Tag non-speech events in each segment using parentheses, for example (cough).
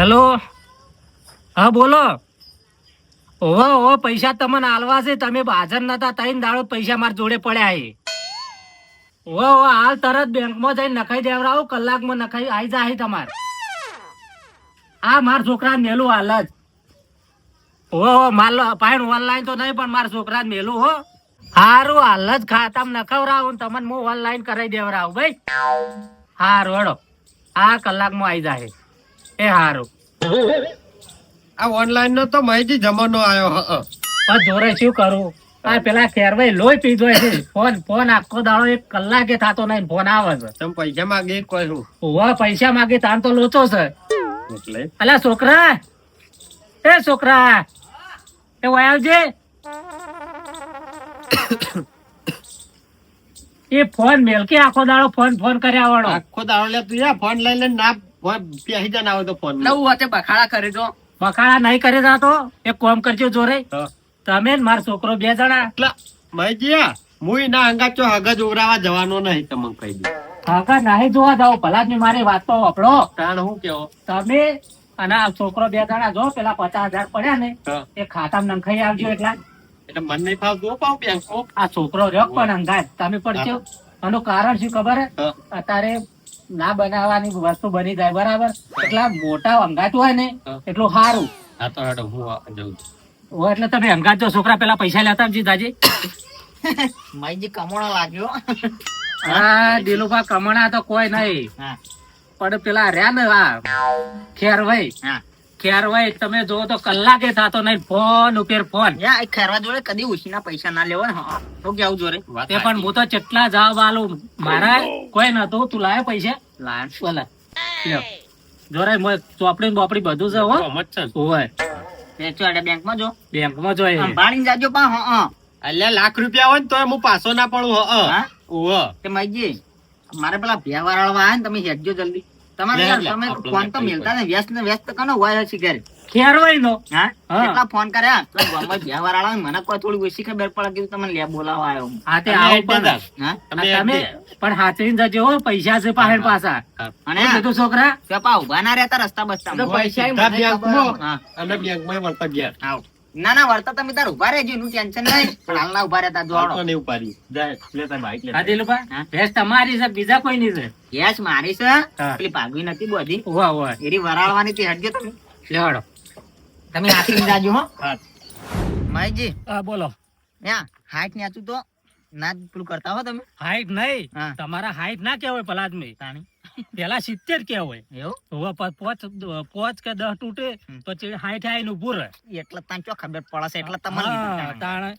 Hello? હા, બોલો. ઓહો ઓહો, પૈસા તમને આલવા છે. તમે હાજર નતા ત્રણ દાડો પૈસા મારા જોડે પડ્યા છે. ઓહો ઓહો, હાલ તરત બેંકમાં જઈને નખાઈ દેવડાવો કલાકમાં નખાઈ આવી જાય તમારે. આ મારા છોકરા મેલું હાલ જ. ઓહો ઓહો, માલ પાયણ ઓનલાઈન તો નહીં, પણ મારા છોકરા મેલું, હો. હારું, હાલ જ ખાતા નખાવરાવ તમને હું ઓનલાઈન કરાવી દેવડાવું ભાઈ. સારું હેડો આ કલાકમાં આવી જાય એ હારું. આ ઓનલાઈન નો તો માહિતી જમાનો આવ્યો હ પણ જોરે શું કરું? આ પેલા ખેરભાઈ લોહી પીધો છે. ફોન ફોન આખો દાડો એક કલાકે થાતો નહીં ફોન આવે છે. તમે પૈસા માંગી કહ્યું હું પૈસા માગે તાન તો લોચો છે. એટલે? અલા છોકરા! એ છોકરા! એ આવજે. (coughs) એ ફોન મેલકે આખો દાડો ફોન ફોન કર્યા વાળો. આખો દાડો લે તું ફોન લઈ લઈને ના ફોન પેહી આવે તો ફોન નવું વાતે બખાડા કરે તો બખાડા નહીં કરે જાતો. એક કોમ કરજો જોરે. તમે ને મારો છોકરો બે જણા. એટલે માહિતી મુઈ ના અંગા ચો હગજ ઉગરાવા જવાનો નહીં તમને કહી દઉં. કાકા નાહી જોવા જાઓ ભલા જ મારી વાત તો વાપરો. તાણ હું કેવો? તમે અને આ છોકરો બે જણા જો પેલા પચાસ હજાર પડ્યા ને એ ખાતામાં નંખાઈ આવજો એટલા. એટલે મન નહીં ફાવતું પાવ બેંકો આ છોકરો રહ્યો પણ અંગાજ તમે પડશો આનું કારણ શું ખબર હે. અત્યારે ના બનાવવાની વસ્તુ બની જાય બરાબર? એટલા મોટા અંગાત હોય ને એટલું સારું હા તો હેડો હું જઉં છું. એટલે તમે અંગાત જો છોકરા પેલા પૈસા લેતા આવજો દાજી. માઈજી કમોણો લાગ્યો. હા દિલુભા કમણા તો કોઈ નહીં. પણ પેલા રહ્યા ને આ ખેરભાઈ હા. ખેરભાઈ તમે જો તો કલાકે થતો નહીં ફોન ઉપર ફોન. યા ખેરવા જોડે કદી ઉછીના પૈસા ના લેવો ને હા તો કેવું જોરે તે પણ હું તો ચટલા જવાબ આલું મારા કોઈ નતું તું લાવે પૈસા? લાન બોલા જોરે ચોપડી ને બોપડી બધું છે હો. ગમત બેંકમાં ઓય બેંકમાં બેંકમાં જો. સંભાળીને જાજો પા હા હા. એટલે લાખ રૂપિયા હોય ને તો હું પાછો ના પડું હ હા? ઓહો કે માઈજી મારે પેલા ભ્યા વાળવા આવે ને તમે હેડજો જલ્દી. તમારે લે, યાર લે, તમે ફોન તો મિલતા ને વ્યસ્ત ને વ્યસ્ત કનો હોય છે ઘરે? ખેરવાય નો? હા? હા. કેટલા ફોન કર્યા? તો ગામમાં ભ્યા વાળા મને કોઈ થોડી ઓછી ખબર પડે કે તમને લે બોલાવા આવ્યો હા. તે તમે આવો પણ તમે પણ હાથરીને જજો હો પૈસા છે પાહેણ પાછા. અને બધું કીધું છોકરા? પેપા ઊભા ના રહેતા રસ્તા બસ્તા પૈસા વળતા ગયા. આવો. ના ના વળતા તમે તાર ઊભા રહેજો એનું ટેન્શન નહીં પણ હાલના ઊભા રહેતા જોડો. નહીં ઉપાડી જાય લેતા બાઈક હા લેતા દિલુભા હા. ભેંસ તમારી છે બીજા કોઈ ની છે? યસ મારી છે. પેલી ભાગવી નથી બોધી. ઓવા ઓવા એરી વરાળવાની તે હટજો તમે. લેવાડો તમે હાથીને જાજો હો. માઈજી. હા બોલો. યા હાઈટ ન્યાચું તો ના પેલું કરતા હો તમે. હાઈટ નહીં. તમારા હાઈટ ના કેવાય પલાદમી તાણી. પેલા સિત્તેર કેવાય એવું? હવે પ- પોચ પોચ કે દસ તૂટે પછી હાઈઠ આઈને ઉભું રહે. એટલે તાણ ચો ખબર પડશે? એટલે તમારે તાણ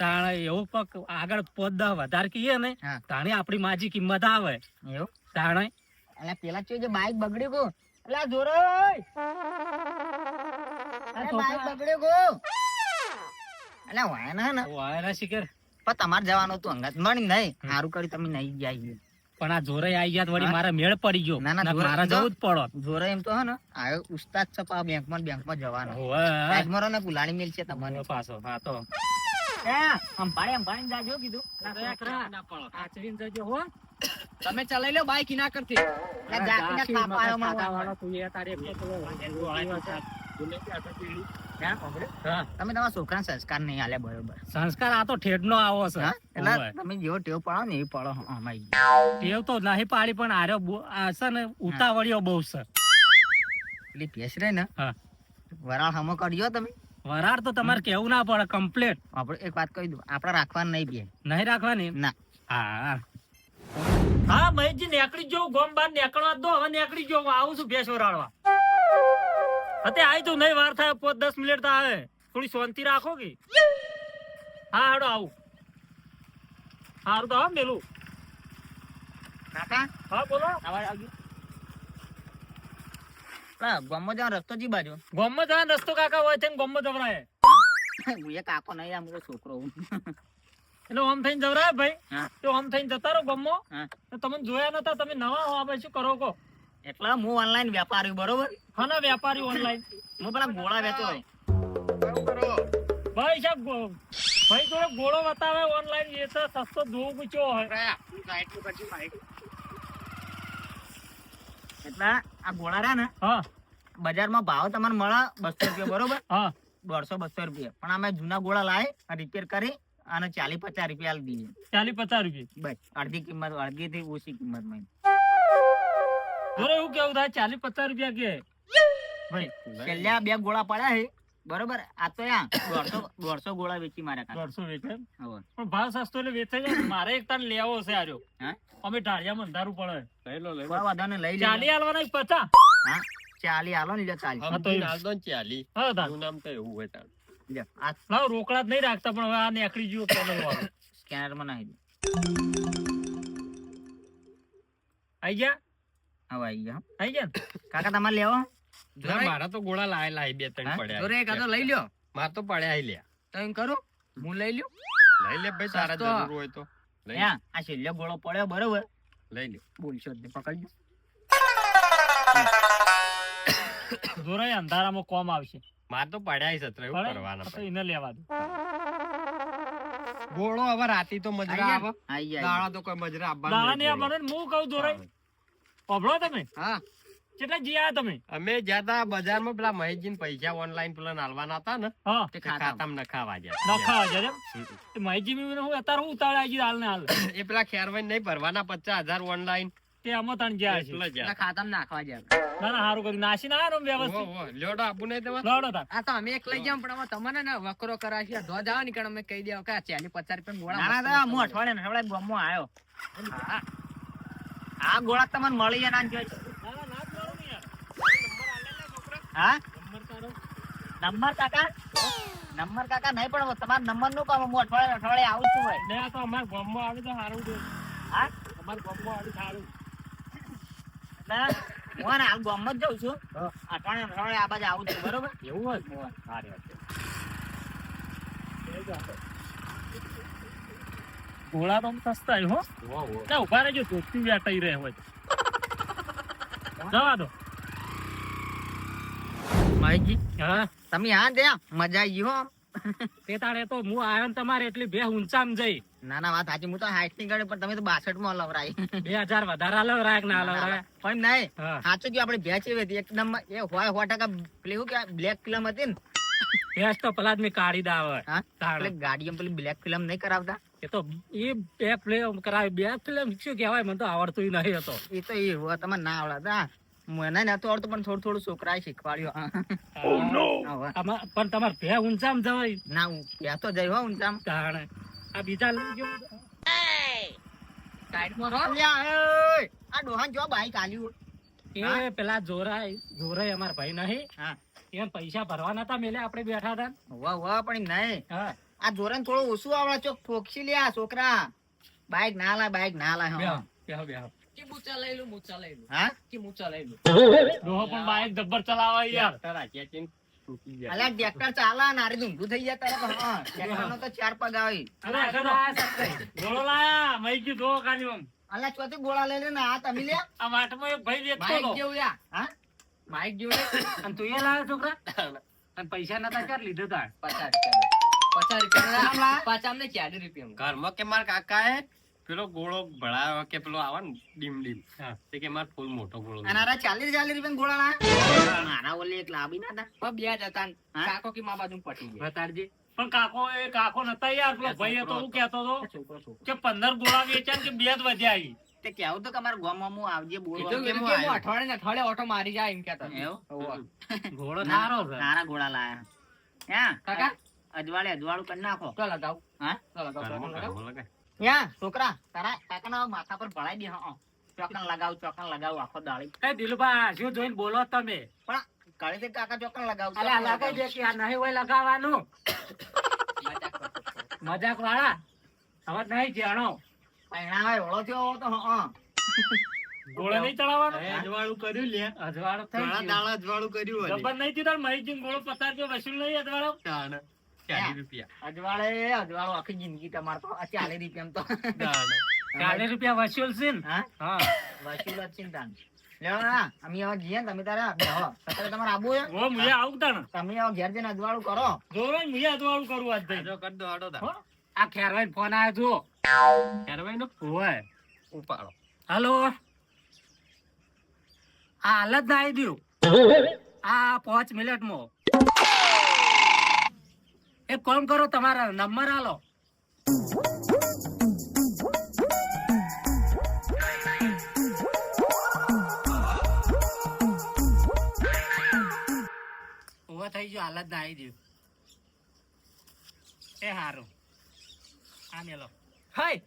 તાણે. એવું પક આગળ દહ વધારે કહીએ ને તાણે આપડી માજી કિંમત આવે. એવું? તાણે. એટલે પેલા ચો જે બાઈક બગડ્યું ગયું. એટલે જોરો બાઈક બગડ્યું ગયું. એટલે વાયના ને વાયના શિખર પણ તમારે જવાનું હતું અંગાત. મળી નહીં. સારું કર્યું તમે નહીં જાય પણ આ જોરે આવી ગયા વળી? મારા મેળ પડી ગયો. ના, ના, મારા જવું જ પડો. જોરો એમ તો હે ને આયો ઉસ્તાદ છે પા બેંકમાં બેંકમાં જવાનો. ઓવે. મરો ને ગુલાડી મિલ છે તમને. મને પાછો હા તો. અંભાળી અંભાળી જાજો કીધું. આચરીને જજો હો. તમે ચલાઈ લો બાઈક ના કરતી. એટલે જાતીને આખી તારે. ખાતાવાળો તું તમે તમારા છોકરા સંસ્કાર નહીં આલે બરોબર. સંસ્કાર આ તો ઠેડનો આવો છે. એટલે તમે જેવો ટેવ પાડો ને એ પાડો અમારી. ટેવ તો નહીં પાડી પણ આર્યો આ છે ને ઉતાવળિયો બહુ છે. એટલે ભેંસ રહી ને હા. વરાળ હમો કરજો તમે? વરાળ તો તમારે કેવું ના પડે કમ્પ્લેટ આપણે એક વાત કહી દઉં આપણે રાખવાની નહીં બે. નહીં રાખવાની? ના. હા. હા મહેશજી નીકળી જો ગોમ બાર નીકળવા દો હવે નીકળી જો હું આવું છું ભેંસ વરાળવા. હતે આવી તું નહીં વાર થાય પોત દસ મિનિટ તો આવે. થોડી શાંતિ રાખો કે હા હાડો આવું. હારું તો આવ મેલું. કાકા? હા બોલો. આવાજ. આવી ગામમાં જવાનો રસ્તો જી બાજુ. ગોમમાં જવાનો રસ્તો કાકા હોય છે ગોમમાં જવરાય. હું એ કાકો નહીં આમ છોકરો હું. એટલે આમ થઈને જવરાય ભાઈ. તો ઓમ થઈને જતા રહો ગોમમાં. તમને જોયા નતા તમે નવા હો આ ભાઈ શું કરો કો એટલે હું ઓનલાઈન વેપારી બરોબર? ખાના વેપારી ઓનલાઈન હું પેલા ગોળા વેચો ભાઈ સાહેબ ભાઈ જોડે ગોળો બતાવે ઓનલાઈન એ તો સસ્તો ધોવું પૂછ્યો હોય. એટલે આ ગોળા રહ્યા ને હા. બજારમાં ભાવ તમને મળે બસો રૂપિયા બરોબર? હા. દોઢસો બસો રૂપિયા. પણ અમે જૂના ગોળા લાવી રિપેર કરી અને ચાલી પચાસ રૂપિયા દઈએ ચાલી પચાસ રૂપિયા. બસ અડધી કિંમત અડધી થી ઓછી કિંમતમાં જોરે એવું કેવું થાય? ચાલીસ પચાસ રૂપિયા કે? ભાઈ છેલ્લા બે ગોળા પડ્યા છે. બરોબર? આ તો યા દોઢસો દોઢસો ગોળા વેચી મારા કાકા. દોઢસો વેચે? પણ ભાવ સસ્તો એટલે વેચે છે મારે એક તાર લેવો છે આર્યો. હા? અમે ઢાળિયામાં અંધારું પડે. લઈ લો લઈ લો. વાંધો લઈ લે ચાલી આલવાના પચા હા? ચાલી આલો ને લે ચાલી. હા, તો સમજીને દો ને ચાલી. હા તાર. નામ તો એવું હોય તાર. લ્યો આ લાવ રોકડા જ નહીં રાખતા પણ હવે આ નેકડી જીવો કેનલ વાળો. સ્કેનરમાં નાખી દો. આઈ ગયા? હવે આવી ગયા હો. ગયા (coughs) કાકા તમારે લેવો? મારા તો ગોળા લાયેલા છે, બે ત્રણ પડ્યા. જોરે છે. લઈ લ્યો. માર તો પડ્યા છે લ્યા. તો એમ હું લઈ લ્યો. લઈ લે ભાઈ તારા જરૂર હોય તો. લઈ આ છેલ્લો ગોળો પડ્યો બરોબર. લઈ લે. બોલશો જ પકડજો જોરાય અંધારામાં કોમ આવશે. માર તો પડ્યા છે સત્ર એવું કરવાના તો એને લેવા દો. ગોળો હવે રાતી તો મજરા આવે. દાડા તો કોઈ મજરા આવવાનું દાડા નહીં ને ગોળો. હું કહું જોરાય પભળો તમે? હા. કેટલા જીયા તમે? અમે જ્યાં બજારમાં પેલા મહેશજી પૈસા ઓનલાઈન પેલા નાલવાના હતા ને તે તે ખાતા ખાતામાં નખાવા જાય. નખાવા જાય એમ? હમ. મેં હું અત્યારે હું ઉતાવળે આવી હાલ ને (coughs) હાલ? એ પેલા ખેરવાઈ નહીં ભરવાના પચાસ હજાર ઓનલાઈન તે આમાં તાણ ગયા છે. ખાતામાં નાખવા જાય. ના ના સારું કર્યું. નાસી ના આવ્યો વ્યવસ્થિત? લોડો આપું નહીં તમારે લોડો તા આ તો અમે એક લઈ જાવ પણ તમને ને વકરો કરાશે ધો જાવ નીકળ અમે કહી દેવા. કે ચાલી પચાસ રૂપિયા ના ના હું અઠવાડિયા ને હમણાં ગામમાં આવ્યો. હા. આ ગોળા તમને મળી જાય ના જોઈ હા? નંબર કાકા? નંબર કાકા નહીં પણ તમારા નંબરનું કામ હું અઠવાડિયે અઠવાડિયે આવું છું ભાઈ. ને આ તો અમાર ગામમાં આવે તો સારું છે. હા? અમાર ગામમાં આવે સારું. ના હું ને હાલ ગામમાં જ જઉં છું. અઠવાડિયે અઠવાડિયે આ બાજુ આવું છું બરોબર? એવું હોય? સારી વાત છે. ઘોડા તો સસ્તા હો. ના ઊભા રહેજો દોસ્તી વેટાઈ રહે હોય જવા દો. માઈજી હા. તમે આ દે મજા આવી હો. તે તારે તો હું આવ્યો ને તમારે એટલી બે ઊંચામાં જઈ. ના ના વાત સાચી હું તો હાઈટની ગણી પણ તમે તો બાસઠમાં લવરાઈ બે હજાર વધારે લવરાય ના લવરાય પણ નહીં સાચું કે આપણે ભેંસ એવી હતી એકદમ એ હોય સો ટકા પેલી શું કે બ્લેક ફિલ્મ હતી ને? ભેંસ તો પેલા જ મેં કાઢી દા આવે હા? તાણે. એટલે ગાડીમાં પેલી બ્લેક ફિલ્મ નહીં કરાવતા? એ તો એ બે ફિલ્મ કરાવી બે ફિલ્મ શું કહેવાય? મને તો આવડતું નહીં હતો એ તો એ હોય તમે ના આવડતા મને નતું આવડતું પણ થોડું થોડું છોકરાએ શીખવાડ્યું પણ તમારે બે ઊંચામ જવાય. ના હું ત્યાં તો જઈ હો ઊંચામ. તાણે. આ બીજા લઈ ગયો. સાઈડમાં રહો. આ ડોહાન જો બાઈક આલ્યું. એ પેલા જોરાય જોરાય અમારા ભાઈ નહીં. હા. એમ પૈસા ભરવા નતા મેલે આપણે બેઠા હતા વાહ વાહ પણ નહીં. આ ધોરણ થોડું ઓછું આવડે ચોક ઠોકસી લે આ છોકરા. બાઈક ના લાય બાઈક ના લાય બેહો, હા. બેહો, બેહો. કે મૂચા લઈ લો મૂચા લઈ લો? હા? કે મૂચા લઈ લો? ડોહો પણ બાઈક જબ્બર ચલાવે યાર. તારા તૂટી ગયા. ટ્રેક્ટર ચાલે ને આરી થઈ જાય તારે હા ટ્રેક્ટર નો તો ચાર પગ આવી. ગોળો આ સત્તાઈ. ઘોડો ધો. ચોથી ગોળા લઈ લે ને આ તમે લે આ વાટમાં એક ભાઈ વેચતો હતો. યા હા? માઇક જોડે અને તું એ લાયો છોકરા. અને પૈસા નતા ચાર લીધો તાર? પચાસ રૂપિયા પચાસ ને ચાલીસ રૂપિયા ઘરમાં કે મારા કાકાએ પેલો ગોળો ભળાયો કે પેલો આવે ને ડીમ ડીમ. તે કે માર ફૂલ મોટો ગોળો અને ચાલીસ ચાલીસ રૂપિયા ગોળા ના મારા ઓલી એક લાવી ના હતા. પણ બે જ હતા કાકો કે મા બાજુ પટી ગયા. બતાડજે પણ કાકો એ કાકો નતા યાર પેલો ભાઈ હતો હું કેતો હતો કે પંદર ગોળા વેચ્યા કે બે જ વધ્યા ઈ. તે કેવું તો કે અમારા ગામમાં હું આવજે બોલવા કેમ કે હું આવ્યો? અઠવાડિયે ને અઠવાડે ઓટો મારી જાય એમ કેતો એવું? ઘોડો સારો છે. નાના ઘોડા લાયા. યા કાકા? અજવાળે અજવાળું કરી નાખો. તો લગાવ હા? તો લગાવ તો. યા છોકરા? તારા કાકાના માથા પર ભળાઈ દે હા ચોકન લગાવ ચોકન લગાવ આખો દાળી. એ દિલુભા શું જોઈને બોલો તમે? પણ કાળીથી કાકા ચોકન લગાવ અલા લગાવી. દે કે આ નહીં હોય લગાવવાનું? મજાક (coughs) મજાક વાળા? હવે નહીં જાણો પૈણા ઓળો થયો તો હા. ગોળો નહીં ચડાવવાનો? અજવાળું કર્યું લે. અજવાળો થઈ ઘણા દાડા અજવાળું કર્યું જબર નહીં થયું તાર મહીજી ગોળો પચાસ રૂપિયા વસૂલ નહીં અજવાળો? તાણ. ચાલીસ રૂપિયા. અજવાળે અજવાળો આખી જિંદગી તમારે તો ચાલી રૂપિયા તો. તાણ. રૂપિયા વસૂલ છે ને હા? હા. વસૂલ જ ચિંતા લેવો અમે હવે જઈએ તમે તારે તમારે છે? ઓ મુએ આવું તાણ. તમે હવે ઘેર જઈને અજવાળું કરો. જોરો મુએ અજવાળું કરું આજ થઈ આજો કર દો, આડો તાણ. હો? આ ખેરવાઈ ફોન આવ્યો જો ખેરવાઈનો? હોય. ઉપાડો. હલો. આ હાલત ના આવી દઉં આ પાંચ મિનિટમાં. એક કોમ કરો તમારા નંબર આલો. ઊભો થઈ ગયો હાલત ના આવી દઉં એ હારું. આ મેલો હઈ.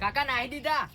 કાકા નાહી દીધા.